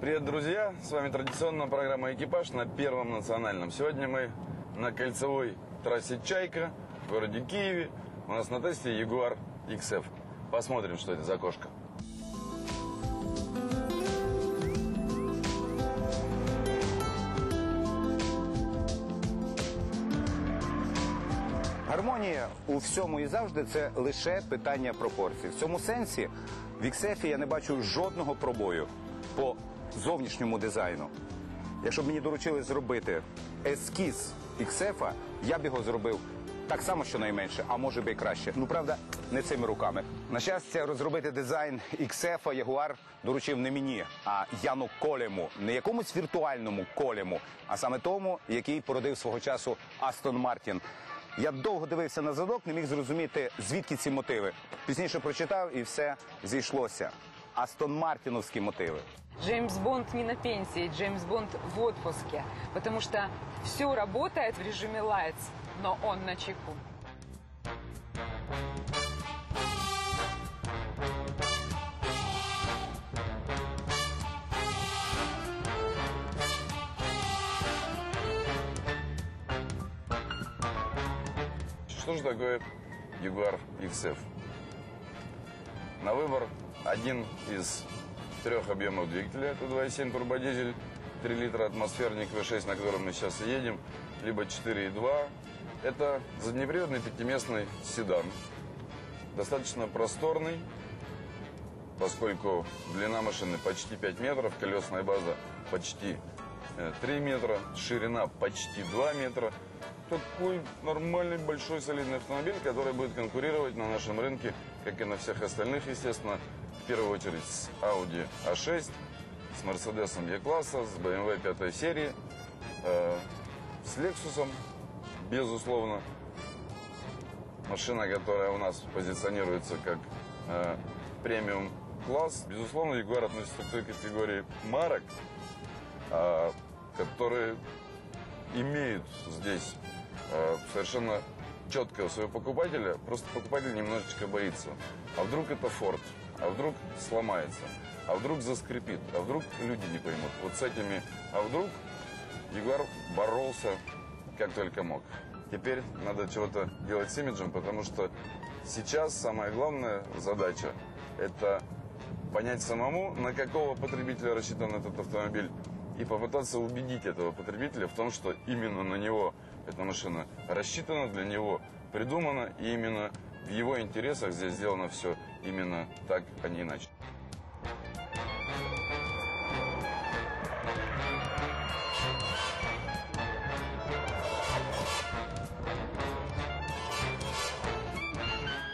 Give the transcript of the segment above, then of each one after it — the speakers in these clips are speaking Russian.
Привет, друзья! С вами традиционная программа «Экипаж» на Первом национальном. Сегодня мы на кольцевой трассе «Чайка» в городе Киеве. У нас на тесте Jaguar XF. Посмотрим, что это за кошка. Гармонія у всьому і завжди це лише питання пропорцій. В цьому сенсі в XF я не бачу жодного пробою по зовнішньому дизайну. Якщо б мені доручили зробити ескіз XF, я б його зробив так само, щонайменше, а може би і краще. Ну правда, не цими руками. На щастя, розробити дизайн XF Ягуар доручив не мені, а Яну Колему, не якомусь віртуальному колему, а саме тому, який породив свого часу Астон Мартін. Я довго дивився на задок, не міг зрозуміти, звідки ці мотиви. Пізніше прочитав і все зійшлося. Астон Мартіновські мотиви. Джеймс Бонд не на пенсии, Джеймс Бонд в отпуске, потому что все работает в режиме Lights, но он на чеку. Что же такое Jaguar XF? На выбор один из трех объемов двигателя. Это 2.7 турбодизель, 3 литра атмосферник V6, на котором мы сейчас едем, либо 4.2. Это заднеприводный пятиместный седан. Достаточно просторный, поскольку длина машины почти 5 метров, колесная база почти э, 3 метра, ширина почти 2 метра. Такой нормальный, большой, солидный автомобиль, который будет конкурировать на нашем рынке, как и на всех остальных, естественно, в первую очередь с Audi A6, с Mercedes E-класса, с BMW 5 серии, э, с Lexus, безусловно. Машина, которая у нас позиционируется как э, премиум класс. Безусловно, Jaguar относится к той категории марок, э, которые имеют здесь э, совершенно четкого своего покупателя. Просто покупатель немножечко боится. А вдруг это Ford? А вдруг сломается? А вдруг заскрипит? А вдруг люди не поймут? Вот с этими «а вдруг» Ягуар боролся как только мог. Теперь надо чего-то делать с имиджем, потому что сейчас самая главная задача – это понять самому, на какого потребителя рассчитан этот автомобиль, и попытаться убедить этого потребителя в том, что именно на него эта машина рассчитана, для него придумана, и именно в его интересах здесь сделано все именно так, а не иначе.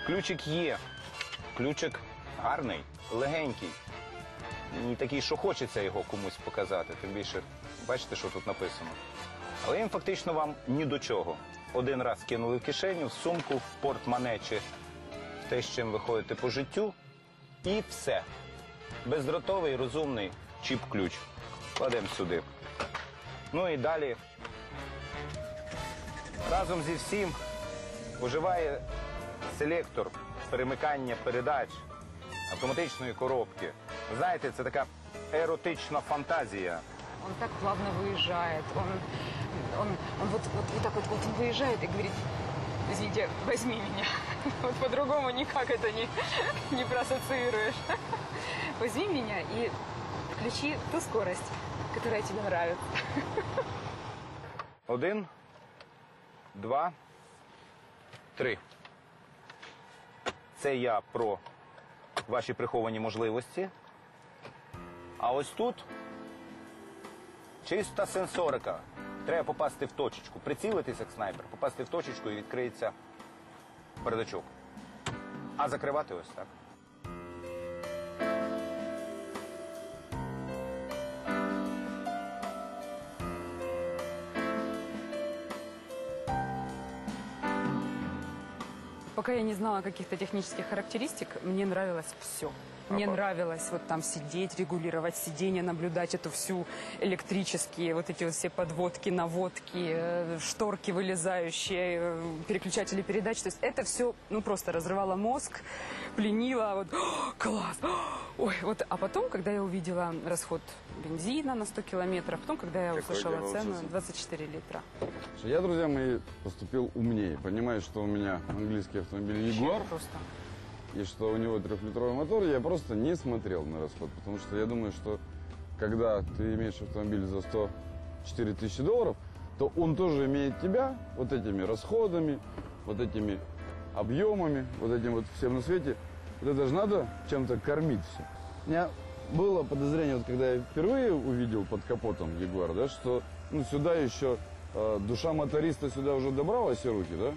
Ключик є. Ключик гарний, легенький. Не такий, що хочеться його комусь показати. Тим більше, бачите, що тут написано. Але він фактично вам ні до чого. Один раз кинули в кишеню, в сумку, в портмоне чи в те, з чим ви ходите по життю. І все. Бездротовий, розумний чіп-ключ. Кладемо сюди. Ну і далі разом зі всім уживає селектор перемикання передач автоматичної коробки. Знаєте, це така еротична фантазія Он так плавно выезжает, он, он, он вот, вот, вот так вот, вот он выезжает и говорит, извините, возьми меня. Вот по-другому никак это не, не проассоциируешь. Возьми меня и включи ту скорость, которая тебе нравится. Один, два, три. Це я про ваші приховані можливості. А ось тут чиста сенсорика. Треба попасти в точечку, прицілитися як снайпер, попасти в точечку і відкриється передачок. А закривати ось так. Пока я не знала каких-то технических характеристик, мне нравилось все. Мне А по- нравилось вот там сидеть, регулировать сиденье, наблюдать эту всю электрические, вот эти вот все подводки, наводки, э, шторки вылезающие, э, переключатели передач. То есть это все, ну, просто разрывало мозг, пленило. Вот, «О, класс! Ой, вот, а потом, когда я увидела расход бензина на 100 километров, потом, когда я Какой услышала цену, получился? 24 литра. Я, друзья мои, поступил умнее. Понимаю, что у меня английский автомобиль Jaguar, Просто. и что у него трехлитровый мотор, я просто не смотрел на расход. Потому что я думаю, что когда ты имеешь автомобиль за 104 тысячи долларов, то он тоже имеет тебя вот этими расходами, вот этими объемами, вот этим вот всем на свете. Вот это же надо чем-то кормить все. У меня было подозрение, вот когда я впервые увидел под капотом Ягуар, да, что ну, сюда еще э, душа моториста сюда уже добрала все руки, да,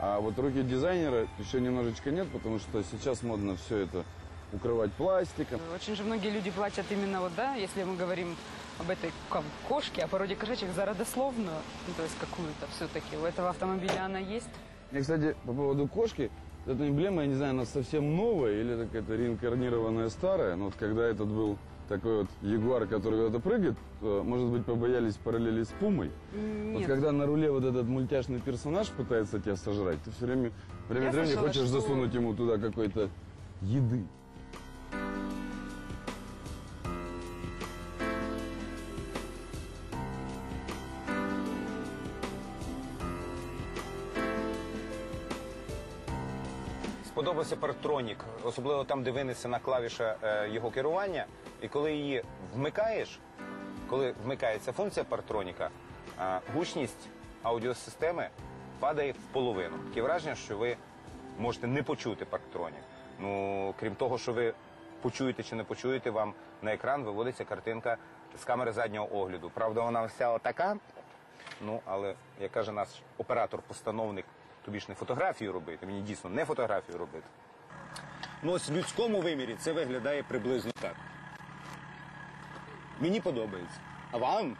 а вот руки дизайнера еще немножечко нет, потому что сейчас модно все это укрывать пластиком. Очень же многие люди платят именно вот, да, если мы говорим об этой ко- кошке, о породе кошачьих за родословную, ну, то есть какую-то все-таки. У этого автомобиля она есть. И, кстати, по поводу кошки, эта эмблема, я не знаю, она совсем новая или какая-то реинкарнированная старая. Но вот когда этот был такой вот ягуар, который куда-то прыгает, может быть, побоялись параллели с пумой. Вот Нет. когда на руле вот этот мультяшный персонаж пытается тебя сожрать, ты все время, время от времени хочешь что- засунуть ему туда какой-то еды. Сподобався парктронік, особливо там, де винесена клавіша е, його керування. І коли її вмикаєш, коли вмикається функція парктроніка, е, гучність аудіосистеми падає в половину. Таке враження, що ви можете не почути парктронік. Ну, крім того, що ви почуєте чи не почуєте, вам на екран виводиться картинка з камери заднього огляду. Правда, вона вся отака. Ну, але як каже наш оператор-постановник, тобі ж не фотографію робити, мені дійсно не фотографію робити. Ну, ось в людському вимірі це виглядає приблизно так. Мені подобається. А вам?